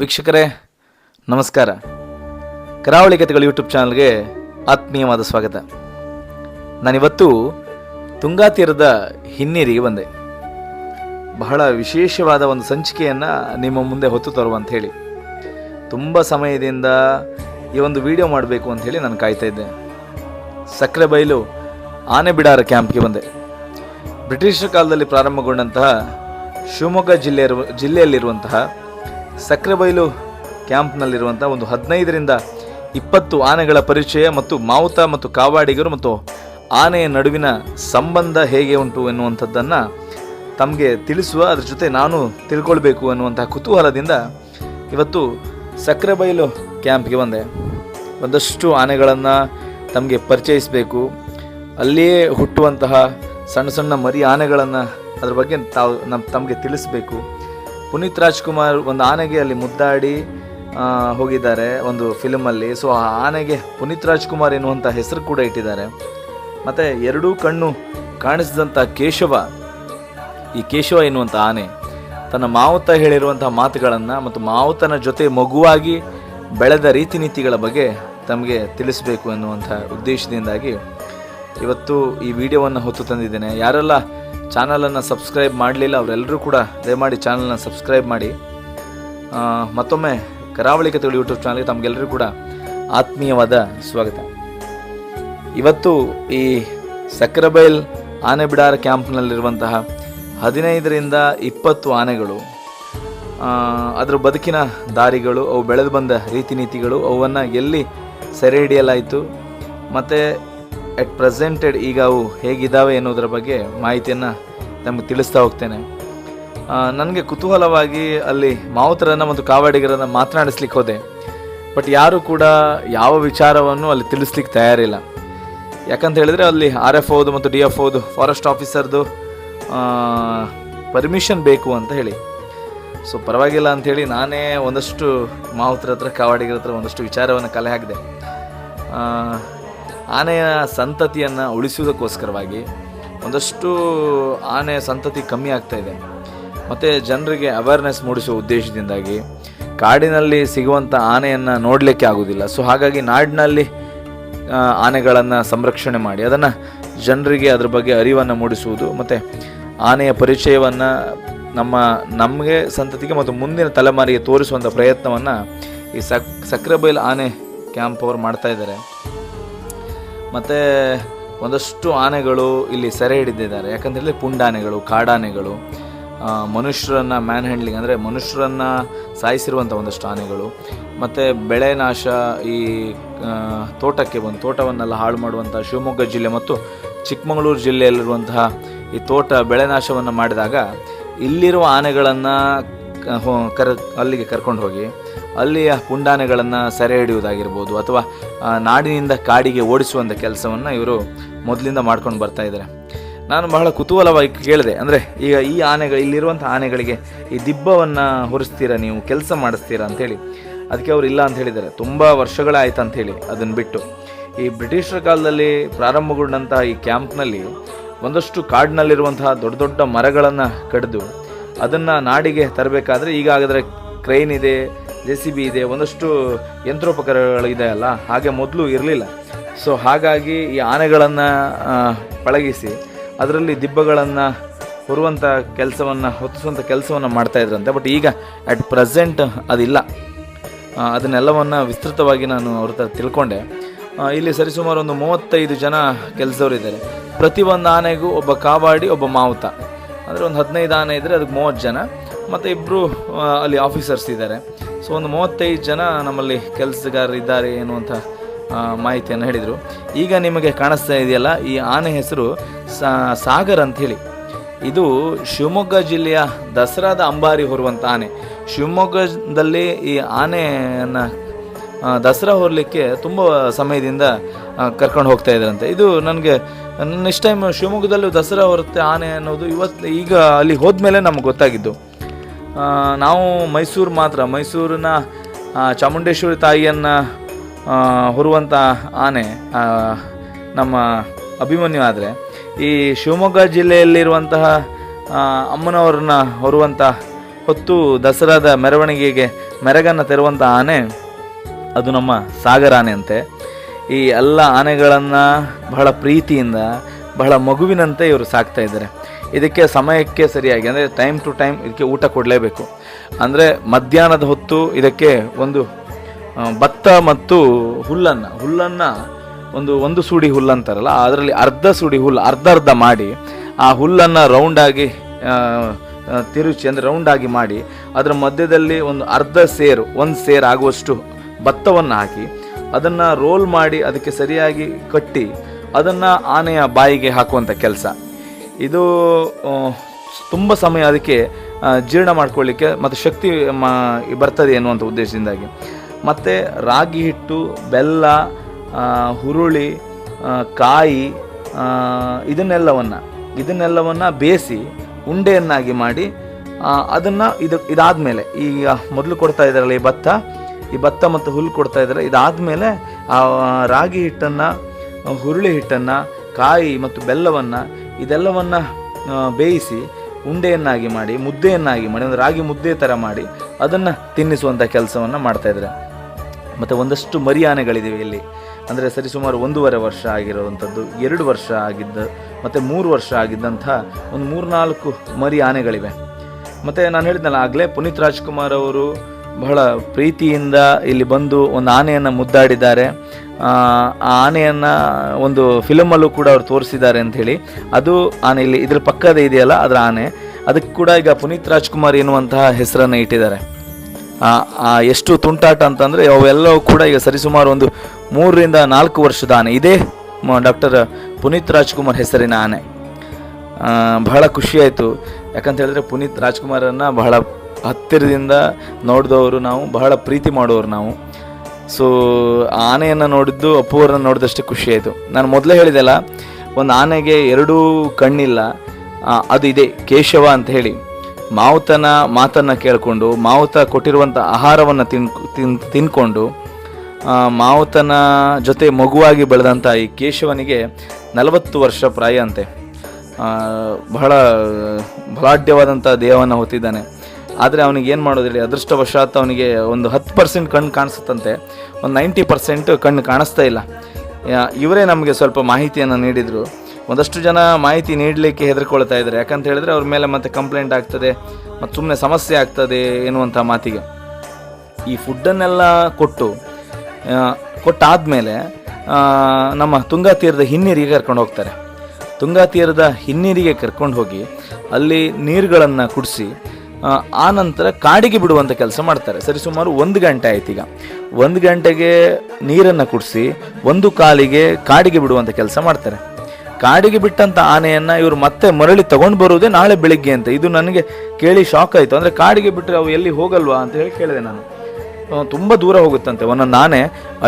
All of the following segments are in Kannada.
ವೀಕ್ಷಕರೇ, ನಮಸ್ಕಾರ. ಕರಾವಳಿ ಕಥೆಗಳು ಯೂಟ್ಯೂಬ್ ಚಾನಲ್ಗೆ ಆತ್ಮೀಯವಾದ ಸ್ವಾಗತ. ನಾನಿವತ್ತು ತುಂಗಾ ತೀರದ ಹಿನ್ನೀರಿಗೆ ಬಂದೆ. ಬಹಳ ವಿಶೇಷವಾದ ಒಂದು ಸಂಚಿಕೆಯನ್ನು ನಿಮ್ಮ ಮುಂದೆ ಹೊತ್ತು ತರುವಂತ ಹೇಳಿ. ತುಂಬ ಸಮಯದಿಂದ ಈ ಒಂದು ವಿಡಿಯೋ ಮಾಡಬೇಕು ಅಂತ ಹೇಳಿ ನಾನು ಕಾಯ್ತಾ ಇದ್ದೆ. ಸಕ್ಕರೆ ಬೈಲು ಆನೆ ಬಿಡಾರ ಕ್ಯಾಂಪ್ಗೆ ಬಂದೆ. ಬ್ರಿಟಿಷರ ಕಾಲದಲ್ಲಿ ಪ್ರಾರಂಭಗೊಂಡಂತಹ ಶಿವಮೊಗ್ಗ ಜಿಲ್ಲೆಯ ಜಿಲ್ಲೆಯಲ್ಲಿರುವಂತಹ ಸಕ್ರೆಬೈಲು ಕ್ಯಾಂಪ್ನಲ್ಲಿರುವಂಥ ಒಂದು ಹದಿನೈದರಿಂದ ಇಪ್ಪತ್ತು ಆನೆಗಳ ಪರಿಚಯ ಮತ್ತು ಮಾವುತ ಮತ್ತು ಕಾವಾಡಿಗರು ಮತ್ತು ಆನೆಯ ನಡುವಿನ ಸಂಬಂಧ ಹೇಗೆ ಉಂಟು ಎನ್ನುವಂಥದ್ದನ್ನು ತಮಗೆ ತಿಳಿಸುವ, ಅದ್ರ ಜೊತೆ ನಾನು ತಿಳ್ಕೊಳ್ಬೇಕು ಅನ್ನುವಂತಹ ಕುತೂಹಲದಿಂದ ಇವತ್ತು ಸಕ್ರೆಬೈಲು ಕ್ಯಾಂಪ್ಗೆ ಬಂದೆ. ಒಂದಷ್ಟು ಆನೆಗಳನ್ನು ತಮಗೆ ಪರಿಚಯಿಸಬೇಕು. ಅಲ್ಲಿಯೇ ಹುಟ್ಟುವಂತಹ ಸಣ್ಣ ಸಣ್ಣ ಮರಿ ಆನೆಗಳನ್ನು ಅದ್ರ ಬಗ್ಗೆ ತಾವು ನಮ್ಮ ತಮಗೆ ತಿಳಿಸ್ಬೇಕು. ಪುನೀತ್ ರಾಜ್ಕುಮಾರ್ ಒಂದು ಆನೆಗೆ ಅಲ್ಲಿ ಮುದ್ದಾಡಿ ಹೋಗಿದ್ದಾರೆ ಒಂದು ಫಿಲಮಲ್ಲಿ. ಸೊ ಆ ಆನೆಗೆ ಪುನೀತ್ ರಾಜ್ಕುಮಾರ್ ಎನ್ನುವಂಥ ಹೆಸರು ಕೂಡ ಇಟ್ಟಿದ್ದಾರೆ. ಮತ್ತು ಎರಡೂ ಕಣ್ಣು ಕಾಣಿಸಿದಂಥ ಕೇಶವ, ಈ ಕೇಶವ ಎನ್ನುವಂಥ ಆನೆ, ತನ್ನ ಮಾವುತ ಹೇಳಿರುವಂಥ ಮಾತುಗಳನ್ನು ಮತ್ತು ಮಾವುತನ ಜೊತೆ ಮಗುವಾಗಿ ಬೆಳೆದ ರೀತಿ ನೀತಿಗಳ ಬಗ್ಗೆ ತಮಗೆ ತಿಳಿಸಬೇಕು ಎನ್ನುವಂಥ ಉದ್ದೇಶದಿಂದಾಗಿ ಇವತ್ತು ಈ ವಿಡಿಯೋವನ್ನು ಹೊತ್ತು ತಂದಿದ್ದೇನೆ. ಯಾರೆಲ್ಲ ಚಾನಲನ್ನು ಸಬ್ಸ್ಕ್ರೈಬ್ ಮಾಡಲಿಲ್ಲ, ಅವರೆಲ್ಲರೂ ಕೂಡ ದಯಮಾಡಿ ಚಾನಲನ್ನು ಸಬ್ಸ್ಕ್ರೈಬ್ ಮಾಡಿ. ಮತ್ತೊಮ್ಮೆ ಕರಾವಳಿ ಕಥೆಗಳು ಯೂಟ್ಯೂಬ್ ಚಾನಲ್ಗೆ ತಮಗೆಲ್ಲರಿಗೂ ಕೂಡ ಆತ್ಮೀಯವಾದ ಸ್ವಾಗತ. ಇವತ್ತು ಈ ಸಕ್ರಬೈಲ್ ಆನೆ ಬಿಡಾರ ಕ್ಯಾಂಪ್ನಲ್ಲಿರುವಂತಹ ಹದಿನೈದರಿಂದ ಇಪ್ಪತ್ತು ಆನೆಗಳು ಅದರ ಬದುಕಿನ ದಾರಿಗಳು, ಅವು ಬೆಳೆದು ಬಂದ ರೀತಿ ನೀತಿಗಳು ಅವನ್ನು ಎಲ್ಲಿ ಸೆರೆ ಹಿಡಿಯಲಾಯಿತು, ಮತ್ತು ಅಟ್ ಪ್ರೆಸೆಂಟೆಡ್ ಈಗ ಅವು ಹೇಗಿದ್ದಾವೆ ಎನ್ನುವುದರ ಬಗ್ಗೆ ಮಾಹಿತಿಯನ್ನು ನಮಗೆ ತಿಳಿಸ್ತಾ ಹೋಗ್ತೇನೆ. ನನಗೆ ಕುತೂಹಲವಾಗಿ ಅಲ್ಲಿ ಮಾವುತರನ್ನು ಮತ್ತು ಕಾವಾಡಿಗರನ್ನು ಮಾತನಾಡಿಸ್ಲಿಕ್ಕೆ ಹೋದೆ. ಬಟ್ ಯಾರೂ ಕೂಡ ಯಾವ ವಿಚಾರವನ್ನು ಅಲ್ಲಿ ತಿಳಿಸ್ಲಿಕ್ಕೆ ತಯಾರಿಲ್ಲ. ಯಾಕಂತ ಹೇಳಿದರೆ ಅಲ್ಲಿ ಆರ್ ಎಫ್ ಓದು ಮತ್ತು ಡಿ ಎಫ್ ಓದು ಫಾರೆಸ್ಟ್ ಆಫೀಸರ್ದು ಪರ್ಮಿಷನ್ ಬೇಕು ಅಂತ ಹೇಳಿ. ಸೊ ಪರವಾಗಿಲ್ಲ ಅಂಥೇಳಿ ನಾನೇ ಒಂದಷ್ಟು ಮಾವುತರ ಹತ್ರ, ಕಾವಾಡಿಗರ ಹತ್ರ ಒಂದಷ್ಟು ವಿಚಾರವನ್ನು ಕಲೆ ಹಾಕಿದೆ. ಆನೆಯ ಸಂತತಿಯನ್ನು ಉಳಿಸುವುದಕ್ಕೋಸ್ಕರವಾಗಿ ಒಂದಷ್ಟು ಆನೆಯ ಸಂತತಿ ಕಮ್ಮಿ ಆಗ್ತಾ ಇದೆ. ಮತ್ತು ಜನರಿಗೆ ಅವೇರ್ನೆಸ್ ಮೂಡಿಸುವ ಉದ್ದೇಶದಿಂದಾಗಿ ಕಾಡಿನಲ್ಲಿ ಸಿಗುವಂಥ ಆನೆಯನ್ನು ನೋಡಲಿಕ್ಕೆ ಆಗೋದಿಲ್ಲ. ಸೊ ಹಾಗಾಗಿ ನಾಡಿನಲ್ಲಿ ಆನೆಗಳನ್ನು ಸಂರಕ್ಷಣೆ ಮಾಡಿ, ಅದನ್ನು ಜನರಿಗೆ ಅದ್ರ ಬಗ್ಗೆ ಅರಿವನ್ನು ಮೂಡಿಸುವುದು, ಮತ್ತು ಆನೆಯ ಪರಿಚಯವನ್ನು ನಮ್ಮ, ನಮಗೆ ಸಂತತಿಗೆ ಮತ್ತು ಮುಂದಿನ ತಲೆಮಾರಿಗೆ ತೋರಿಸುವಂಥ ಪ್ರಯತ್ನವನ್ನು ಈ ಸಕ್, ಸಕ್ರೆಬೈಲ್ ಆನೆ ಕ್ಯಾಂಪ್ ಅವರು ಮಾಡ್ತಾ ಇದ್ದಾರೆ. ಮತ್ತು ಒಂದಷ್ಟು ಆನೆಗಳು ಇಲ್ಲಿ ಸೆರೆ ಹಿಡಿದಿದ್ದಾರೆ. ಯಾಕಂತೇಳಿದ್ರೆ ಪುಂಡಾನೆಗಳು, ಕಾಡಾನೆಗಳು ಮನುಷ್ಯರನ್ನು ಮನುಷ್ಯರನ್ನ ಮ್ಯಾನ್ ಹ್ಯಾಂಡ್ಲಿಂಗ್ ಅಂದರೆ ಮನುಷ್ಯರನ್ನ ಸಾಯಿಸಿರುವಂಥ ಒಂದಷ್ಟು ಆನೆಗಳು. ಮತ್ತು ಬೆಳೆ ನಾಶ ಈ ತೋಟಕ್ಕೆ ಬಂದು, ತೋಟವನ್ನೆಲ್ಲ ಹಾಳು ಮಾಡುವಂಥ ಶಿವಮೊಗ್ಗ ಜಿಲ್ಲೆ ಮತ್ತು ಚಿಕ್ಕಮಗಳೂರು ಜಿಲ್ಲೆಯಲ್ಲಿರುವಂತಹ ಈ ತೋಟ ಬೆಳೆ ನಾಶವನ್ನು ಮಾಡಿದಾಗ ಇಲ್ಲಿರುವ ಆನೆಗಳನ್ನು ಕರ, ಅಲ್ಲಿಗೆ ಕರ್ಕೊಂಡು ಹೋಗಿ, ಅಲ್ಲಿಯ ಪುಂಡಾನೆಗಳನ್ನು ಸೆರೆ ಹಿಡಿಯುವುದಾಗಿರ್ಬೋದು ಅಥವಾ ನಾಡಿನಿಂದ ಕಾಡಿಗೆ ಓಡಿಸುವಂಥ ಕೆಲಸವನ್ನು ಇವರು ಮೊದಲಿಂದ ಮಾಡ್ಕೊಂಡು ಬರ್ತಾ ಇದ್ದಾರೆ. ನಾನು ಬಹಳ ಕುತೂಹಲವಾಗಿ ಕೇಳಿದೆ, ಅಂದರೆ ಈಗ ಈ ಆನೆಗಳು ಇಲ್ಲಿರುವಂಥ ಆನೆಗಳಿಗೆ ಈ ದಿಬ್ಬವನ್ನು ಹೊರಿಸ್ತೀರಾ, ನೀವು ಕೆಲಸ ಮಾಡಿಸ್ತೀರಾ ಅಂಥೇಳಿ ಅದಕ್ಕೆ ಅವರು ಇಲ್ಲ ಅಂತ ಹೇಳಿದ್ದಾರೆ. ತುಂಬ ವರ್ಷಗಳಾಯ್ತು ಅಂಥೇಳಿ ಅದನ್ನು ಬಿಟ್ಟು. ಈ ಬ್ರಿಟಿಷರ ಕಾಲದಲ್ಲಿ ಪ್ರಾರಂಭಗೊಂಡಂತಹ ಈ ಕ್ಯಾಂಪ್ನಲ್ಲಿ ಒಂದಷ್ಟು ಕಾಡಿನಲ್ಲಿರುವಂತಹ ದೊಡ್ಡ ದೊಡ್ಡ ಮರಗಳನ್ನು ಕಡಿದು ಅದನ್ನು ನಾಡಿಗೆ ತರಬೇಕಾದ್ರೆ ಈಗ ಹಾಗಾದರೆ ಕ್ರೈನ್ ಇದೆ ಜೆ ಸಿ ಬಿ ಇದೆ, ಒಂದಷ್ಟು ಯಂತ್ರೋಪಕರಣಗಳಿದೆ ಅಲ್ಲ, ಹಾಗೆ ಮೊದಲು ಇರಲಿಲ್ಲ. ಸೊ ಹಾಗಾಗಿ ಈ ಆನೆಗಳನ್ನು ಪಳಗಿಸಿ, ಅದರಲ್ಲಿ ದಿಬ್ಬಗಳನ್ನು ಹೊರುವಂಥ ಕೆಲಸವನ್ನು ಹೊತ್ತಿಸುವಂಥ ಕೆಲಸವನ್ನು ಮಾಡ್ತಾಯಿದ್ರಂತೆ ಬಟ್ ಈಗ ಅಟ್ ಪ್ರೆಸೆಂಟ್ ಅದಿಲ್ಲ. ಅದನ್ನೆಲ್ಲವನ್ನು ವಿಸ್ತೃತವಾಗಿ ನಾನು ಅವ್ರ ಹತ್ರ ತಿಳ್ಕೊಂಡೆ. ಇಲ್ಲಿ ಸರಿಸುಮಾರು ಒಂದು ಮೂವತ್ತೈದು ಜನ ಕೆಲಸದವರಿದ್ದಾರೆ. ಪ್ರತಿ ಒಂದು ಆನೆಗೂ ಒಬ್ಬ ಕಾವಾಡಿ, ಒಬ್ಬ ಮಾವುತ. ಅಂದರೆ ಒಂದು ಹದಿನೈದು ಆನೆ ಇದ್ದರೆ ಅದಕ್ಕೆ ಮೂವತ್ತು ಜನ. ಮತ್ತು ಇಬ್ಬರು ಅಲ್ಲಿ ಆಫೀಸರ್ಸ್ ಇದ್ದಾರೆ ಸೊ ಒಂದು ಮೂವತ್ತೈದು ಜನ ನಮ್ಮಲ್ಲಿ ಕೆಲಸಗಾರರು ಇದ್ದಾರೆ ಎನ್ನುವಂಥ ಮಾಹಿತಿಯನ್ನು ಹೇಳಿದರು. ಈಗ ನಿಮಗೆ ಕಾಣಿಸ್ತಾ ಇದೆಯಲ್ಲ, ಈ ಆನೆ ಹೆಸರು ಸಾಗರ್ ಅಂತ ಹೇಳಿ. ಇದು ಶಿವಮೊಗ್ಗ ಜಿಲ್ಲೆಯ ದಸರಾದ ಅಂಬಾರಿ ಹೊರುವಂಥ ಆನೆ. ಶಿವಮೊಗ್ಗದಲ್ಲಿ ಈ ಆನೆಯನ್ನು ದಸರಾ ಹೊರಲಿಕ್ಕೆ ತುಂಬ ಸಮಯದಿಂದ ಕರ್ಕೊಂಡು ಹೋಗ್ತಾ ಇದ್ದಾರಂತೆ. ಇದು ನನಗೆ ನೆಕ್ಸ್ಟ್ ಟೈಮ್ ಶಿವಮೊಗ್ಗದಲ್ಲೂ ದಸರಾ ಬರುತ್ತೆ ಆನೆ ಅನ್ನೋದು ಇವತ್ತು ಈಗ ಅಲ್ಲಿ ಹೋದ್ಮೇಲೆ ನಮ್ಗೆ ಗೊತ್ತಾಗಿದ್ದು. ನಾವು ಮೈಸೂರು ಮಾತ್ರ, ಮೈಸೂರಿನ ಚಾಮುಂಡೇಶ್ವರಿ ತಾಯಿಯನ್ನು ಹೊರುವಂಥ ಆನೆ ನಮ್ಮ ಅಭಿಮನ್ಯು ಆದರೆ, ಈ ಶಿವಮೊಗ್ಗ ಜಿಲ್ಲೆಯಲ್ಲಿರುವಂತಹ ಅಮ್ಮನವ್ರನ್ನ ಹೊರುವಂಥ ಹೊತ್ತು ದಸರಾದ ಮೆರವಣಿಗೆಗೆ ಮೆರಗನ್ನು ತೆರುವಂಥ ಆನೆ ಅದು ನಮ್ಮ ಸಾಗರ ಆನೆ ಅಂತೆ ಈ ಎಲ್ಲ ಆನೆಗಳನ್ನು ಬಹಳ ಪ್ರೀತಿಯಿಂದ, ಬಹಳ ಮಗುವಿನಂತೆ ಇವರು ಸಾಕ್ತಾ ಇದ್ದಾರೆ. ಇದಕ್ಕೆ ಸಮಯಕ್ಕೆ ಸರಿಯಾಗಿ, ಅಂದರೆ ಟೈಮ್ ಟು ಟೈಮ್ ಇದಕ್ಕೆ ಊಟ ಕೊಡಲೇಬೇಕು. ಅಂದರೆ ಮಧ್ಯಾಹ್ನದ ಹೊತ್ತು ಇದಕ್ಕೆ ಒಂದು ಭತ್ತ ಮತ್ತು ಹುಲ್ಲನ್ನು ಹುಲ್ಲನ್ನು ಒಂದು ಒಂದು ಸೂಡಿ ಹುಲ್ಲು ಅಂತಾರಲ್ಲ, ಅದರಲ್ಲಿ ಅರ್ಧ ಸೂಡಿ ಹುಲ್ಲು ಅರ್ಧ ಅರ್ಧ ಮಾಡಿ, ಆ ಹುಲ್ಲನ್ನು ರೌಂಡಾಗಿ ತಿರುಚಿ, ಅಂದರೆ ರೌಂಡಾಗಿ ಮಾಡಿ, ಅದರ ಮಧ್ಯದಲ್ಲಿ ಒಂದು ಅರ್ಧ ಸೇರು, ಒಂದು ಸೇರು ಆಗುವಷ್ಟು ಭತ್ತವನ್ನು ಹಾಕಿ ಅದನ್ನು ರೋಲ್ ಮಾಡಿ ಅದಕ್ಕೆ ಸರಿಯಾಗಿ ಕಟ್ಟಿ ಅದನ್ನು ಆನೆಯ ಬಾಯಿಗೆ ಹಾಕುವಂಥ ಕೆಲಸ. ಇದು ತುಂಬ ಸಮಯ ಅದಕ್ಕೆ ಜೀರ್ಣ ಮಾಡ್ಕೊಳ್ಳಿಕ್ಕೆ ಮತ್ತು ಶಕ್ತಿ, ಮ- ಬರ್ತದೆ ಎನ್ನುವಂಥ ಉದ್ದೇಶದಿಂದಾಗಿ. ಮತ್ತು ರಾಗಿ ಹಿಟ್ಟು, ಬೆಲ್ಲ ಹುರುಳಿ ಕಾಯಿ ಇದನ್ನೆಲ್ಲವನ್ನು ಇದನ್ನೆಲ್ಲವನ್ನು ಬೇಯಿಸಿ ಉಂಡೆಯನ್ನಾಗಿ ಮಾಡಿ ಅದನ್ನು ಇದು, ಇದಾದಮೇಲೆ, ಈಗ ಮೊದಲು ಕೊಡ್ತಾ ಇದ್ದಾರಲ್ಲ ಈ ಭತ್ತ ಈ ಭತ್ತ ಮತ್ತು ಹುಲ್ಲು ಕೊಡ್ತಾ ಇದ್ದಾರೆ. ಇದಾದಮೇಲೆ ಆ, ರಾಗಿ ಹಿಟ್ಟನ್ನು, ಹುರುಳಿ ಹಿಟ್ಟನ್ನು, ಕಾಯಿ ಮತ್ತು ಬೆಲ್ಲವನ್ನು ಇದೆಲ್ಲವನ್ನು ಬೇಯಿಸಿ ಉಂಡೆಯನ್ನಾಗಿ ಮಾಡಿ, ಮುದ್ದೆಯನ್ನಾಗಿ ಮಾಡಿ, ಒಂದು ರಾಗಿ ಮುದ್ದೆ ಥರ ಮಾಡಿ ಅದನ್ನು ತಿನ್ನಿಸುವಂಥ ಕೆಲಸವನ್ನು ಮಾಡ್ತಾ ಇದ್ದಾರೆ. ಮತ್ತು ಒಂದಷ್ಟು ಮರಿ ಇಲ್ಲಿ. ಅಂದರೆ ಸರಿಸುಮಾರು ಒಂದೂವರೆ ವರ್ಷ ಆಗಿರುವಂಥದ್ದು, ಎರಡು ವರ್ಷ ಆಗಿದ್ದ, ಮತ್ತು ಮೂರು ವರ್ಷ ಆಗಿದ್ದಂಥ ಒಂದು ಮೂರ್ನಾಲ್ಕು ಮರಿ ಆನೆಗಳಿವೆ ಮತ್ತು ನಾನು ಹೇಳಿದ್ನಲ್ಲ, ಆಗಲೇ ಪುನೀತ್ ರಾಜ್ಕುಮಾರ್ ಅವರು ಬಹಳ ಪ್ರೀತಿಯಿಂದ ಇಲ್ಲಿ ಬಂದು ಒಂದು ಆನೆಯನ್ನು ಮುದ್ದಾಡಿದ್ದಾರೆ. ಆ ಆನೆಯನ್ನು ಒಂದು ಫಿಲಮಲ್ಲೂ ಕೂಡ ಅವ್ರು ತೋರಿಸಿದ್ದಾರೆ ಅಂಥೇಳಿ ಅದು ಆನೆ ಇಲ್ಲಿ ಇದ್ರ ಪಕ್ಕದ ಇದೆಯಲ್ಲ, ಅದರ ಆನೆ. ಅದಕ್ಕೆ ಕೂಡ ಈಗ ಪುನೀತ್ ರಾಜ್ಕುಮಾರ್ ಎನ್ನುವಂತಹ ಹೆಸರನ್ನು ಇಟ್ಟಿದ್ದಾರೆ. ಎಷ್ಟು ತುಂಟಾಟ ಅಂತಂದರೆ ಅವೆಲ್ಲವೂ ಕೂಡ ಈಗ ಸರಿಸುಮಾರು ಒಂದು ಮೂರರಿಂದ ನಾಲ್ಕು ವರ್ಷದ ಆನೆ. ಇದೇ ಡಾಕ್ಟರ್ ಪುನೀತ್ ರಾಜ್ಕುಮಾರ್ ಹೆಸರಿನ ಆನೆ. ಬಹಳ ಖುಷಿಯಾಯಿತು ಯಾಕಂತ ಹೇಳಿದ್ರೆ ಪುನೀತ್ ರಾಜ್ಕುಮಾರನ್ನು ಬಹಳ ಹತ್ತಿರದಿಂದ ನೋಡಿದವರು ನಾವು, ಬಹಳ ಪ್ರೀತಿ ಮಾಡೋರು ನಾವು. ಸೊ ಆನೆಯನ್ನು ನೋಡಿದ್ದು, ಅಪ್ಪುವರನ್ನು ನೋಡಿದಷ್ಟೇ ಖುಷಿಯಾಯಿತು ನಾನು ಮೊದಲೇ ಹೇಳಿದೆಲ್ಲ, ಒಂದು ಆನೆಗೆ ಎರಡೂ ಕಣ್ಣಿಲ್ಲ ಅದು ಇದೆ, ಕೇಶವ ಅಂತ ಹೇಳಿ. ಮಾವುತನ ಮಾತನ್ನು ಕೇಳಿಕೊಂಡು, ಮಾವುತ ಕೊಟ್ಟಿರುವಂಥ ಆಹಾರವನ್ನು ತಿನ್ ತಿನ್, ತಿನ್ಕೊಂಡು ಮಾವುತನ ಜೊತೆ ಮಗುವಾಗಿ ಬೆಳೆದಂಥ ಈ ಕೇಶವನಿಗೆ ನಲವತ್ತು ವರ್ಷ ಪ್ರಾಯ ಅಂತೆ ಬಹಳ ಬಲಾಢ್ಯವಾದಂಥ ದೇಹವನ್ನು ಹೊತ್ತಿದ್ದಾನೆ. ಆದರೆ ಅವನಿಗೆ ಏನು ಮಾಡೋದಿಲ್ಲ, ಅದೃಷ್ಟವಶಾತ್ ಅವನಿಗೆ ಒಂದು ಹತ್ತು ಪರ್ಸೆಂಟ್ ಕಣ್ಣು ಕಾಣಿಸುತ್ತಂತೆ. ಒಂದು ನೈಂಟಿ ಪರ್ಸೆಂಟ್ ಕಣ್ಣು ಕಾಣಿಸ್ತಾ ಇಲ್ಲ. ಇವರೇ ನಮಗೆ ಸ್ವಲ್ಪ ಮಾಹಿತಿಯನ್ನು ನೀಡಿದರು. ಒಂದಷ್ಟು ಜನ ಮಾಹಿತಿ ನೀಡಲಿಕ್ಕೆ ಹೆದರ್ಕೊಳ್ತಾ ಇದ್ದಾರೆ. ಯಾಕಂತ ಹೇಳಿದ್ರೆ ಅವ್ರ ಮೇಲೆ ಮತ್ತೆ ಕಂಪ್ಲೇಂಟ್ ಆಗ್ತದೆ, ಮತ್ತು ಸುಮ್ಮನೆ ಸಮಸ್ಯೆ ಆಗ್ತದೆ ಎನ್ನುವಂಥ ಮಾತಿಗೆ. ಈ ಫುಡ್ಡನ್ನೆಲ್ಲ ಕೊಟ್ಟು ಕೊಟ್ಟಾದಮೇಲೆ ನಮ್ಮ ತುಂಗಾ ತೀರದ ಹಿನ್ನೀರಿಗೆ ಕರ್ಕೊಂಡು ಹೋಗ್ತಾರೆ. ತುಂಗಾ ತೀರದ ಹಿನ್ನೀರಿಗೆ ಕರ್ಕೊಂಡು ಹೋಗಿ ಅಲ್ಲಿ ನೀರುಗಳನ್ನು ಕುಡಿಸಿ ಆ ನಂತರ ಕಾಡಿಗೆ ಬಿಡುವಂಥ ಕೆಲಸ ಮಾಡ್ತಾರೆ. ಸರಿ, ಸುಮಾರು ಒಂದು ಗಂಟೆ ಆಯ್ತು ಈಗ. ಒಂದು ಗಂಟೆಗೆ ನೀರನ್ನು ಕುಡಿಸಿ, ಒಂದು ಕಾಲಿಗೆ ಕಾಡಿಗೆ ಬಿಡುವಂಥ ಕೆಲಸ ಮಾಡ್ತಾರೆ. ಕಾಡಿಗೆ ಬಿಟ್ಟಂಥ ಆನೆಯನ್ನು ಇವರು ಮತ್ತೆ ಮರಳಿ ತಗೊಂಡು ಬರುವುದೇ ನಾಳೆ ಬೆಳಿಗ್ಗೆ ಅಂತ. ಇದು ನನಗೆ ಕೇಳಿ ಶಾಕ್ ಆಯಿತು. ಅಂದರೆ ಕಾಡಿಗೆ ಬಿಟ್ಟರೆ ಅವು ಎಲ್ಲಿ ಹೋಗಲ್ವಾ ಅಂತ ಹೇಳಿ ಕೇಳಿದೆ ನಾನು. ತುಂಬ ದೂರ ಹೋಗುತ್ತಂತೆ. ಒಂದೊಂದು ಆನೆ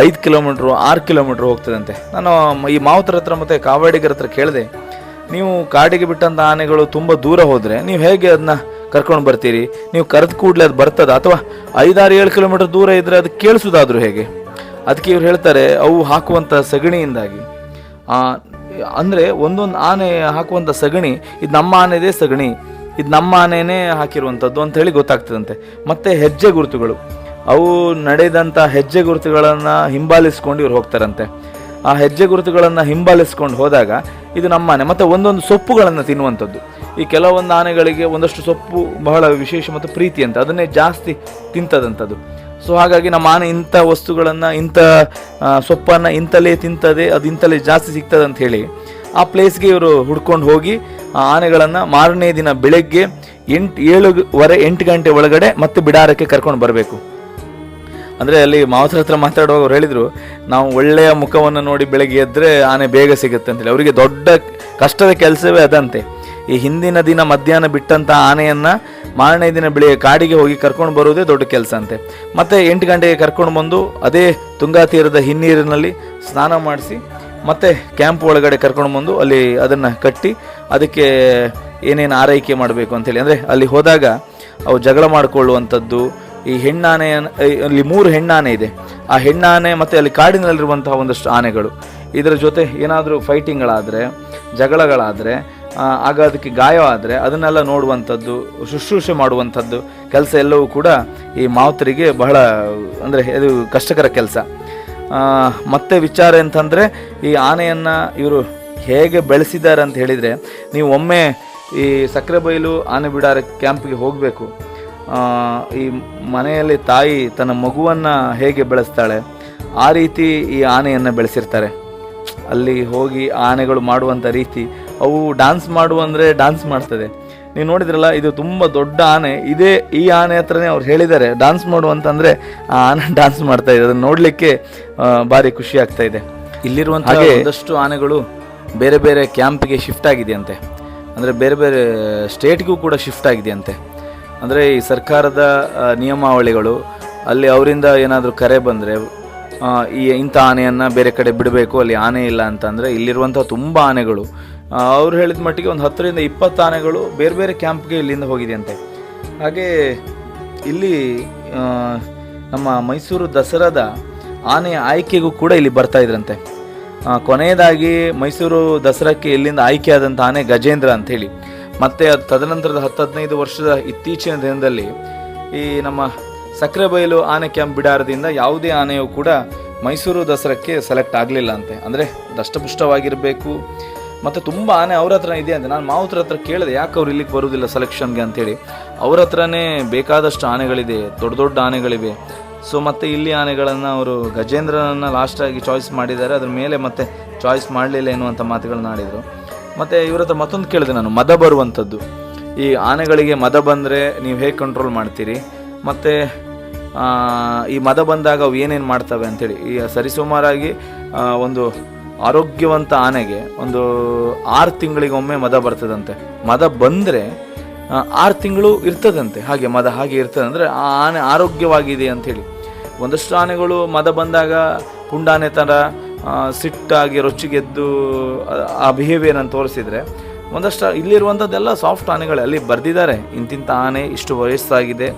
ಐದು ಕಿಲೋಮೀಟ್ರು, ಆರು ಕಿಲೋಮೀಟ್ರ್ ಹೋಗ್ತದಂತೆ. ನಾನು ಈ ಮಾವುತರ ಹತ್ರ ಮತ್ತು ಕಾವಾಡಿಗರ ಹತ್ರ ಕೇಳಿದೆ. ನೀವು ಕಾಡಿಗೆ ಬಿಟ್ಟಂಥ ಆನೆಗಳು ತುಂಬ ದೂರ ಹೋದರೆ ನೀವು ಹೇಗೆ ಅದನ್ನ ಕರ್ಕೊಂಡು ಬರ್ತೀರಿ? ನೀವು ಕರೆದ ಕೂಡಲೇ ಅದು ಬರ್ತದ? ಅಥವಾ ಐದಾರು ಏಳು ಕಿಲೋಮೀಟರ್ ದೂರ ಇದ್ದರೆ ಅದು ಕೇಳಿಸೋದಾದ್ರೂ ಹೇಗೆ? ಅದಕ್ಕೆ ಇವ್ರು ಹೇಳ್ತಾರೆ, ಅವು ಹಾಕುವಂಥ ಸಗಣಿಯಿಂದಾಗಿ. ಅಂದ್ರೆ ಒಂದೊಂದು ಆನೆ ಹಾಕುವಂಥ ಸಗಣಿ, ಇದು ನಮ್ಮ ಆನೆದೇ ಸಗಣಿ, ಇದು ನಮ್ಮ ಆನೆನೇ ಹಾಕಿರುವಂಥದ್ದು ಅಂತ ಹೇಳಿ ಗೊತ್ತಾಗ್ತದಂತೆ. ಮತ್ತೆ ಹೆಜ್ಜೆ ಗುರುತುಗಳು. ಅವು ನಡೆದಂಥ ಹೆಜ್ಜೆ ಗುರುತುಗಳನ್ನು ಹಿಂಬಾಲಿಸ್ಕೊಂಡು ಇವ್ರು ಹೋಗ್ತಾರಂತೆ. ಆ ಹೆಜ್ಜೆ ಗುರುತುಗಳನ್ನು ಹಿಂಬಾಲಿಸ್ಕೊಂಡು ಹೋದಾಗ ಇದು ನಮ್ಮನೆ ಮತ್ತು ಒಂದೊಂದು ಸೊಪ್ಪುಗಳನ್ನು ತಿನ್ನುವಂಥದ್ದು. ಈ ಕೆಲವೊಂದು ಆನೆಗಳಿಗೆ ಒಂದಷ್ಟು ಸೊಪ್ಪು ಬಹಳ ವಿಶೇಷ ಮತ್ತು ಪ್ರೀತಿ ಅಂತ, ಅದನ್ನೇ ಜಾಸ್ತಿ ತಿಂತದಂಥದ್ದು. ಸೊ ಹಾಗಾಗಿ ನಮ್ಮ ಆನೆ ಇಂಥ ವಸ್ತುಗಳನ್ನು, ಇಂಥ ಸೊಪ್ಪನ್ನು ಇಂಥಲೇ ತಿಂತದೆ, ಅದು ಇಂತಲೇ ಜಾಸ್ತಿ ಸಿಗ್ತದೆ ಅಂತ ಹೇಳಿ ಆ ಪ್ಲೇಸ್ಗೆ ಇವರು ಹುಡ್ಕೊಂಡು ಹೋಗಿ ಆ ಆನೆಗಳನ್ನು ಮಾರನೇ ದಿನ ಬೆಳಗ್ಗೆ ಎಂಟು ಏಳುವರೆ ಎಂಟು ಗಂಟೆ ಒಳಗಡೆ ಮತ್ತೆ ಬಿಡಾರಕ್ಕೆ ಕರ್ಕೊಂಡು ಬರಬೇಕು. ಅಂದರೆ ಅಲ್ಲಿ ಮಾವತರ ಹತ್ರ ಮಾತಾಡುವಾಗ ಅವ್ರು ಹೇಳಿದರು, ನಾವು ಒಳ್ಳೆಯ ಮುಖವನ್ನು ನೋಡಿ ಬೆಳಗ್ಗೆ ಎದ್ದರೆ ಆನೆ ಬೇಗ ಸಿಗುತ್ತೆ ಅಂತೇಳಿ. ಅವರಿಗೆ ದೊಡ್ಡ ಕಷ್ಟದ ಕೆಲಸವೇ ಅದಂತೆ. ಈ ಹಿಂದಿನ ದಿನ ಮಧ್ಯಾಹ್ನ ಬಿಟ್ಟಂಥ ಆನೆಯನ್ನು ಮಾರನೇ ದಿನ ಬೆಳಿಗ್ಗೆ ಕಾಡಿಗೆ ಹೋಗಿ ಕರ್ಕೊಂಡು ಬರುವುದೇ ದೊಡ್ಡ ಕೆಲಸ ಅಂತೆ. ಮತ್ತೆ ಎಂಟು ಗಂಟೆಗೆ ಕರ್ಕೊಂಡು ಬಂದು ಅದೇ ತುಂಗಾ ತೀರದ ಹಿನ್ನೀರಿನಲ್ಲಿ ಸ್ನಾನ ಮಾಡಿಸಿ, ಮತ್ತು ಕ್ಯಾಂಪ್ ಒಳಗಡೆ ಕರ್ಕೊಂಡು ಬಂದು ಅಲ್ಲಿ ಅದನ್ನು ಕಟ್ಟಿ, ಅದಕ್ಕೆ ಏನೇನು ಆರೈಕೆ ಮಾಡಬೇಕು ಅಂತೇಳಿ. ಅಂದರೆ ಅಲ್ಲಿ ಹೋದಾಗ ಅವು ಜಗಳ ಮಾಡಿಕೊಳ್ಳುವಂಥದ್ದು ಈ ಹೆಣ್ಣಾನೆ ಅಲ್ಲಿ ಮೂರು ಹೆಣ್ಣಾನೆ ಇದೆ. ಆ ಹೆಣ್ಣಾನೆ ಮತ್ತು ಅಲ್ಲಿ ಕಾಡಿನಲ್ಲಿರುವಂತಹ ಒಂದಷ್ಟು ಆನೆಗಳು. ಇದರ ಜೊತೆ ಏನಾದರೂ ಫೈಟಿಂಗ್ಗಳಾದರೆ ಜಗಳಗಳಾದರೆ ಆಗ ಅದಕ್ಕೆ ಗಾಯ ಆದರೆ ಅದನ್ನೆಲ್ಲ ನೋಡುವಂಥದ್ದು, ಶುಶ್ರೂಷೆ ಮಾಡುವಂಥದ್ದು ಕೆಲಸ ಎಲ್ಲವೂ ಕೂಡ ಈ ಮಾವುತರಿಗೆ ಬಹಳ, ಅಂದರೆ ಇದು ಕಷ್ಟಕರ ಕೆಲಸ. ಮತ್ತೆ ವಿಚಾರ ಅಂತಂದರೆ ಈ ಆನೆಯನ್ನು ಇವರು ಹೇಗೆ ಬೆಳೆಸಿದ್ದಾರೆ ಅಂತ ಹೇಳಿದರೆ, ನೀವು ಒಮ್ಮೆ ಈ ಸಕ್ಕರೆಬೈಲು ಆನೆ ಬಿಡಾರ ಕ್ಯಾಂಪ್ಗೆ ಹೋಗಬೇಕು. ಈ ಮನೆಯಲ್ಲಿ ತಾಯಿ ತನ್ನ ಮಗುವನ್ನು ಹೇಗೆ ಬೆಳೆಸ್ತಾಳೆ ಆ ರೀತಿ ಈ ಆನೆಯನ್ನು ಬೆಳೆಸಿರ್ತಾರೆ. ಅಲ್ಲಿ ಹೋಗಿ ಆನೆಗಳು ಮಾಡುವಂಥ ರೀತಿ ಅವು ಡಾನ್ಸ್ ಮಾಡು ಅಂದರೆ ಡಾನ್ಸ್ ಮಾಡ್ತದೆ. ನೀವು ನೋಡಿದ್ರಲ್ಲ ಇದು ತುಂಬ ದೊಡ್ಡ ಆನೆ. ಇದೇ ಈ ಆನೆ ಹತ್ರನೇ ಅವ್ರು ಹೇಳಿದ್ದಾರೆ ಡಾನ್ಸ್ ಮಾಡು ಅಂತಂದರೆ ಆ ಆನೆ ಡಾನ್ಸ್ ಮಾಡ್ತಾ ಇದೆ. ಅದನ್ನು ನೋಡಲಿಕ್ಕೆ ಭಾರಿ ಖುಷಿ ಆಗ್ತಾ ಇದೆ. ಇಲ್ಲಿರುವಂಥ ಒಂದಷ್ಟು ಆನೆಗಳು ಬೇರೆ ಬೇರೆ ಕ್ಯಾಂಪ್ಗೆ ಶಿಫ್ಟ್ ಆಗಿದೆಯಂತೆ. ಅಂದರೆ ಬೇರೆ ಬೇರೆ ಸ್ಟೇಟ್ಗೂ ಕೂಡ ಶಿಫ್ಟ್ ಆಗಿದೆಯಂತೆ. ಅಂದರೆ ಈ ಸರ್ಕಾರದ ನಿಯಮಾವಳಿಗಳು, ಅಲ್ಲಿ ಅವರಿಂದ ಏನಾದರೂ ಕರೆ ಬಂದರೆ ಈ ಇಂಥ ಆನೆಯನ್ನು ಬೇರೆ ಕಡೆ ಬಿಡಬೇಕು, ಅಲ್ಲಿ ಆನೆ ಇಲ್ಲ ಅಂತಂದರೆ ಇಲ್ಲಿರುವಂಥ ತುಂಬ ಆನೆಗಳು. ಅವ್ರು ಹೇಳಿದ ಮಟ್ಟಿಗೆ ಒಂದು ಹತ್ತರಿಂದ ಇಪ್ಪತ್ತು ಆನೆಗಳು ಬೇರೆ ಬೇರೆ ಕ್ಯಾಂಪ್ಗೆ ಇಲ್ಲಿಂದ ಹೋಗಿದೆಯಂತೆ. ಹಾಗೆ ಇಲ್ಲಿ ನಮ್ಮ ಮೈಸೂರು ದಸರಾದ ಆನೆಯ ಆಯ್ಕೆಗೂ ಕೂಡ ಇಲ್ಲಿ ಬರ್ತಾ ಇದ್ರಂತೆ. ಕೊನೆಯದಾಗಿ ಮೈಸೂರು ದಸರಾಕ್ಕೆ ಇಲ್ಲಿಂದ ಆಯ್ಕೆಯಾದಂಥ ಆನೆ ಗಜೇಂದ್ರ ಅಂಥೇಳಿ. ಮತ್ತು ಅದು ತದನಂತರದ ಹತ್ತು ಹದಿನೈದು ವರ್ಷದ ಇತ್ತೀಚಿನ ದಿನದಲ್ಲಿ ಈ ನಮ್ಮ ಸಕ್ರೆಬೈಲು ಆನೆ ಕ್ಯಾಂಪ್ ಬಿಡಾರದಿಂದ ಯಾವುದೇ ಆನೆಯೂ ಕೂಡ ಮೈಸೂರು ದಸರಾಕ್ಕೆ ಸೆಲೆಕ್ಟ್ ಆಗಲಿಲ್ಲ ಅಂತೆ. ಅಂದರೆ ದಷ್ಟಪುಷ್ಟವಾಗಿರಬೇಕು. ಮತ್ತು ತುಂಬ ಆನೆ ಅವ್ರ ಹತ್ರ ಇದೆ ಅಂತ. ನಾನು ಮಾವುತ್ರ ಹತ್ರ ಕೇಳಿದೆ, ಯಾಕೆ ಅವ್ರು ಇಲ್ಲಿಗೆ ಬರೋದಿಲ್ಲ ಸೆಲೆಕ್ಷನ್ಗೆ ಅಂತೇಳಿ. ಅವ್ರ ಹತ್ರನೇ ಬೇಕಾದಷ್ಟು ಆನೆಗಳಿದೆ, ದೊಡ್ಡ ದೊಡ್ಡ ಆನೆಗಳಿವೆ. ಸೊ ಮತ್ತು ಇಲ್ಲಿ ಆನೆಗಳನ್ನು ಅವರು ಗಜೇಂದ್ರನನ್ನು ಲಾಸ್ಟಾಗಿ ಚಾಯ್ಸ್ ಮಾಡಿದ್ದಾರೆ. ಅದ್ರ ಮೇಲೆ ಮತ್ತೆ ಚಾಯ್ಸ್ ಮಾಡಲಿಲ್ಲ ಎನ್ನುವಂಥ ಮಾತುಗಳನ್ನ ಆಡಿದರು. ಮತ್ತು ಇವ್ರ ಹತ್ರ ಮತ್ತೊಂದು ಕೇಳಿದೆ ನಾನು, ಮದ ಬರುವಂಥದ್ದು. ಈ ಆನೆಗಳಿಗೆ ಮದ ಬಂದರೆ ನೀವು ಹೇಗೆ ಕಂಟ್ರೋಲ್ ಮಾಡ್ತೀರಿ? ಮತ್ತು ಈ ಮದ ಬಂದಾಗ ಅವು ಏನೇನು ಮಾಡ್ತವೆ ಅಂತೇಳಿ. ಈ ಸರಿಸುಮಾರಾಗಿ ಒಂದು ಆರೋಗ್ಯವಂತ ಆನೆಗೆ ಒಂದು ಆರು ತಿಂಗಳಿಗೊಮ್ಮೆ ಮದ ಬರ್ತದಂತೆ. ಮದ ಬಂದರೆ ಆರು ತಿಂಗಳು ಇರ್ತದಂತೆ. ಹಾಗೆ ಮದ ಹಾಗೆ ಇರ್ತದೆ. ಅಂದರೆ ಆ ಆನೆ ಆರೋಗ್ಯವಾಗಿದೆ ಅಂಥೇಳಿ ಒಂದಷ್ಟು ಆನೆಗಳು ಮದ ಬಂದಾಗ ಪುಂಡಾನೆ ಥರ ಸಿಟ್ಟಾಗಿ ರೊಚ್ಚಿಗೆದ್ದು ಆ ಬಿಹೇವಿಯರನ್ನು ತೋರಿಸಿದರೆ ಒಂದಷ್ಟು ಇಲ್ಲಿರುವಂಥದ್ದೆಲ್ಲ ಸಾಫ್ಟ್ ಆನೆಗಳು, ಅಲ್ಲಿ ಬರೆದಿದ್ದಾರೆ. ಇಂತಿಂಥ ಆನೆ ಇಷ್ಟು ವಯಸ್ಸಾಗಿದೆ.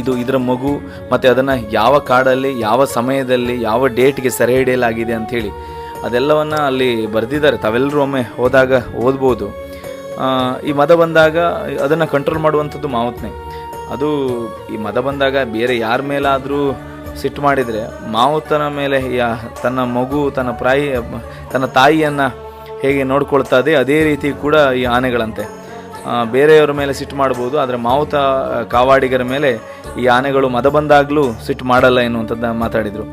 ಇದು ಇದರ ಮಗು, ಮತ್ತು ಅದನ್ನು ಯಾವ ಕಾಡಲ್ಲಿ, ಯಾವ ಸಮಯದಲ್ಲಿ, ಯಾವ ಡೇಟ್ಗೆ ಸೆರೆ ಹಿಡಿಯಲಾಗಿದೆ ಅಂಥೇಳಿ ಅದೆಲ್ಲವನ್ನು ಅಲ್ಲಿ ಬರೆದಿದ್ದಾರೆ. ತಾವೆಲ್ಲರೂ ಒಮ್ಮೆ ಹೋದಾಗ ಓದ್ಬೋದು. ಈ ಮದ ಬಂದಾಗ ಅದನ್ನು ಕಂಟ್ರೋಲ್ ಮಾಡುವಂಥದ್ದು ಮಾವತ್ನೆ. ಅದು ಈ ಮದ ಬಂದಾಗ ಬೇರೆ ಯಾರ ಮೇಲಾದರೂ ಸಿಟ್ಟು ಮಾಡಿದರೆ ಮಾವುತನ ಮೇಲೆ ತನ್ನ ಮಗು, ತನ್ನ ಪ್ರಾಯಿ, ತನ್ನ ತಾಯಿಯನ್ನು ಹೇಗೆ ನೋಡ್ಕೊಳ್ತದೆ ಅದೇ ರೀತಿ ಕೂಡ ಈ ಆನೆಗಳಂತೆ. ಬೇರೆಯವರ ಮೇಲೆ ಸಿಟ್ಟು ಮಾಡ್ಬೋದು, ಆದರೆ ಮಾವುತ ಕಾವಾಡಿಗರ ಮೇಲೆ ಈ ಆನೆಗಳು ಮದ ಬಂದಾಗಲೂ ಸಿಟ್ಟು ಮಾಡಲ್ಲ ಎನ್ನುವಂಥದ್ದು ಮಾತಾಡಿದರು.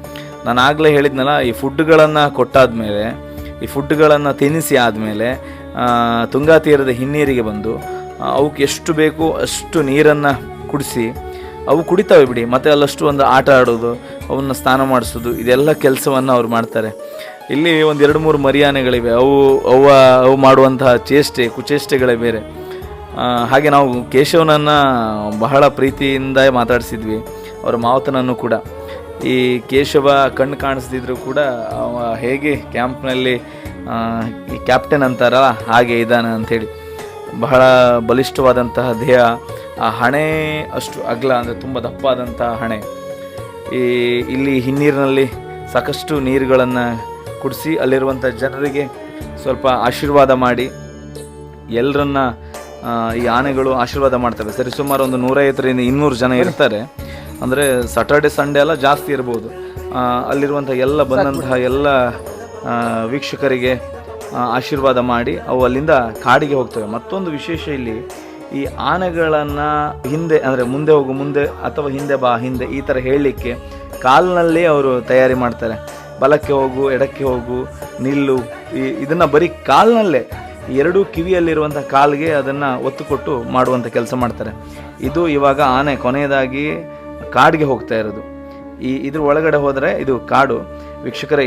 ನಾನು ಆಗಲೇ ಹೇಳಿದ್ನಲ್ಲ, ಈ ಫುಡ್ಗಳನ್ನು ಕೊಟ್ಟಾದ ಮೇಲೆ ಈ ಫುಡ್ಗಳನ್ನು ತಿನ್ನಿಸಿ ಆದಮೇಲೆ ತುಂಗಾ ತೀರದ ಹಿನ್ನೀರಿಗೆ ಬಂದು ಅವಕ್ಕೆ ಎಷ್ಟು ಬೇಕು ಅಷ್ಟು ನೀರನ್ನು ಕುಡಿಸಿ ಅವು ಕುಡಿತಾವೆ ಬಿಡಿ, ಮತ್ತು ಅಲ್ಲಷ್ಟು ಒಂದು ಆಟ ಆಡೋದು, ಅವನ್ನ ಸ್ನಾನ ಮಾಡಿಸೋದು, ಇದೆಲ್ಲ ಕೆಲಸವನ್ನು ಅವ್ರು ಮಾಡ್ತಾರೆ. ಇಲ್ಲಿ ಒಂದು ಎರಡು ಮೂರು ಮರಿಯಾನೆಗಳಿವೆ, ಅವು ಅವ ಅವು ಮಾಡುವಂತಹ ಚೇಷ್ಟೆ, ಕುಚೇಷ್ಟೆಗಳೇ ಬೇರೆ. ಹಾಗೆ ನಾವು ಕೇಶವನನ್ನು ಬಹಳ ಪ್ರೀತಿಯಿಂದ ಮಾತಾಡಿಸಿದ್ವಿ, ಅವರ ಮಾವತನನ್ನು ಕೂಡ. ಈ ಕೇಶವ ಕಣ್ಣು ಕಾಣಿಸ್ದಿದ್ರು ಕೂಡ ಅವ ಹೇಗೆ ಕ್ಯಾಂಪ್ನಲ್ಲಿ ಈ ಕ್ಯಾಪ್ಟನ್ ಅಂತಾರಲ್ಲ, ಹಾಗೆ ಇದ್ದಾನೆ ಅಂಥೇಳಿ. ಬಹಳ ಬಲಿಷ್ಠವಾದಂತಹ ದೇಹ ಆ ಹಣೆ ಅಷ್ಟು ಅಗಲ ಅಂದರೆ ತುಂಬ ದಪ್ಪಾದಂಥ ಹಣೆ. ಈ ಇಲ್ಲಿ ಹಿನ್ನೀರಿನಲ್ಲಿ ಸಾಕಷ್ಟು ನೀರುಗಳನ್ನು ಕುಡಿಸಿ ಅಲ್ಲಿರುವಂಥ ಜನರಿಗೆ ಸ್ವಲ್ಪ ಆಶೀರ್ವಾದ ಮಾಡಿ ಎಲ್ಲರನ್ನ ಈ ಆನೆಗಳು ಆಶೀರ್ವಾದ ಮಾಡ್ತವೆ. ಸರಿ ಸುಮಾರು ಒಂದು ನೂರೈವತ್ತರಿಂದ ಇನ್ನೂರು ಜನ ಇರ್ತಾರೆ. ಅಂದರೆ ಸಾಟರ್ಡೆ ಸಂಡೇ ಎಲ್ಲ ಜಾಸ್ತಿ ಇರ್ಬೋದು. ಅಲ್ಲಿರುವಂಥ ಎಲ್ಲ ಬಂದಂತಹ ಎಲ್ಲ ವೀಕ್ಷಕರಿಗೆ ಆಶೀರ್ವಾದ ಮಾಡಿ ಅವು ಅಲ್ಲಿಂದ ಕಾಡಿಗೆ ಹೋಗ್ತವೆ. ಮತ್ತೊಂದು ವಿಶೇಷ ಇಲ್ಲಿ ಈ ಆನೆಗಳನ್ನು ಹಿಂದೆ, ಅಂದರೆ ಮುಂದೆ ಹೋಗು, ಮುಂದೆ ಅಥವಾ ಹಿಂದೆ ಬಾ, ಹಿಂದೆ ಈ ಥರ ಹೇಳಲಿಕ್ಕೆ ಕಾಲಿನಲ್ಲಿ ಅವರು ತಯಾರಿ ಮಾಡ್ತಾರೆ. ಬಲಕ್ಕೆ ಹೋಗು, ಎಡಕ್ಕೆ ಹೋಗು, ನಿಲ್ಲು, ಈ ಇದನ್ನು ಬರೀ ಕಾಲಿನಲ್ಲೇ ಎರಡೂ ಕಿವಿಯಲ್ಲಿರುವಂಥ ಕಾಲ್ಗೆ ಅದನ್ನು ಒತ್ತು ಕೊಟ್ಟು ಮಾಡುವಂಥ ಕೆಲಸ ಮಾಡ್ತಾರೆ. ಇದು ಇವಾಗ ಆನೆ ಕೊನೆಯದಾಗಿ ಕಾಡಿಗೆ ಹೋಗ್ತಾ ಇರೋದು. ಈ ಇದ್ರ ಒಳಗಡೆ ಹೋದರೆ ಇದು ಕಾಡು. ವೀಕ್ಷಕರ